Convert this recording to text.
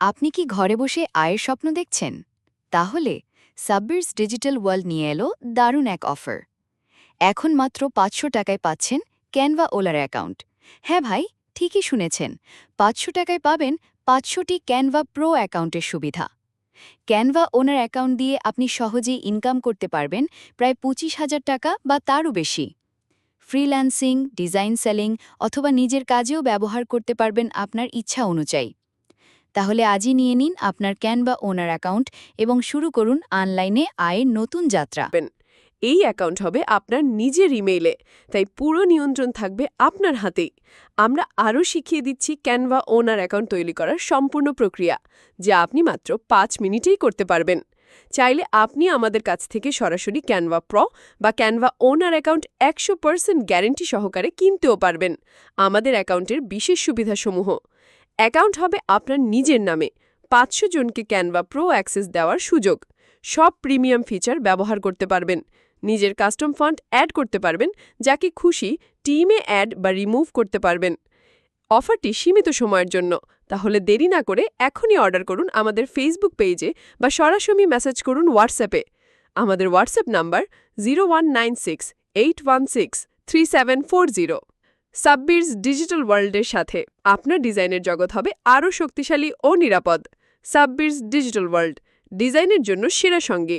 আপনি কি ঘরে বসে আয়ের স্বপ্ন দেখছেন? তাহলে সাব্বিরস ডিজিটাল ওয়ার্ল্ড নিয়ে এলো দারুণ এক অফার। এখন মাত্র পাঁচশো টাকায় পাচ্ছেন ক্যানভা ওলার অ্যাকাউন্ট। হ্যাঁ ভাই, ঠিকই শুনেছেন, পাঁচশো টাকায় পাবেন পাঁচশোটি ক্যানভা প্রো অ্যাকাউন্টের সুবিধা। ক্যানভা ওনার অ্যাকাউন্ট দিয়ে আপনি সহজেই ইনকাম করতে পারবেন প্রায় পঁচিশ হাজার টাকা বা তারও বেশি। ফ্রিল্যান্সিং, ডিজাইন সেলিং অথবা নিজের কাজেও ব্যবহার করতে পারবেন আপনার ইচ্ছা অনুযায়ী। তাহলে আজই নিয়ে নিন আপনার ক্যানভা ওনার অ্যাকাউন্ট এবং শুরু করুন অনলাইনে আয়ের নতুন যাত্রা। এই অ্যাকাউন্ট হবে আপনার নিজের ইমেইলে, তাই পুরো নিয়ন্ত্রণ থাকবে আপনার হাতেই। আমরা আরও শিখিয়ে দিচ্ছি ক্যানভা ওনার অ্যাকাউন্ট তৈরি করার সম্পূর্ণ প্রক্রিয়া, যা আপনি মাত্র পাঁচ মিনিটেই করতে পারবেন। চাইলে আপনি আমাদের কাছ থেকে সরাসরি ক্যানভা প্র বা ক্যানভা ওনার অ্যাকাউন্ট একশো পার্সেন্ট গ্যারেন্টি সহকারে কিনতেও পারবেন। আমাদের অ্যাকাউন্টের বিশেষ সুবিধাসমূহ অ্যাকাউন্ট হবে আপনার নিজের নামে। পাঁচশো জনকে ক্যানভা প্রো অ্যাক্সেস দেওয়ার সুযোগ। সব প্রিমিয়াম ফিচার ব্যবহার করতে পারবেন। নিজের কাস্টম ফান্ড অ্যাড করতে পারবেন, যাকে খুশি টিমে অ্যাড বা রিমুভ করতে পারবেন। অফারটি সীমিত সময়ের জন্য। তাহলে দেরি না করে এখনই অর্ডার করুন আমাদের ফেসবুক পেজে বা সরাসরি মেসেজ করুন হোয়াটসঅ্যাপে আমাদের WhatsApp number zero one nine six eight one six three seven four zero. Sabbir's digital ওয়ার্ল্ডের সাথে আপনার ডিজাইনের জগৎ হবে আরও শক্তিশালী ও নিরাপদ। সাব্বিরস ডিজিটাল ওয়ার্ল্ড, ডিজাইনের জন্য সেরা সঙ্গী।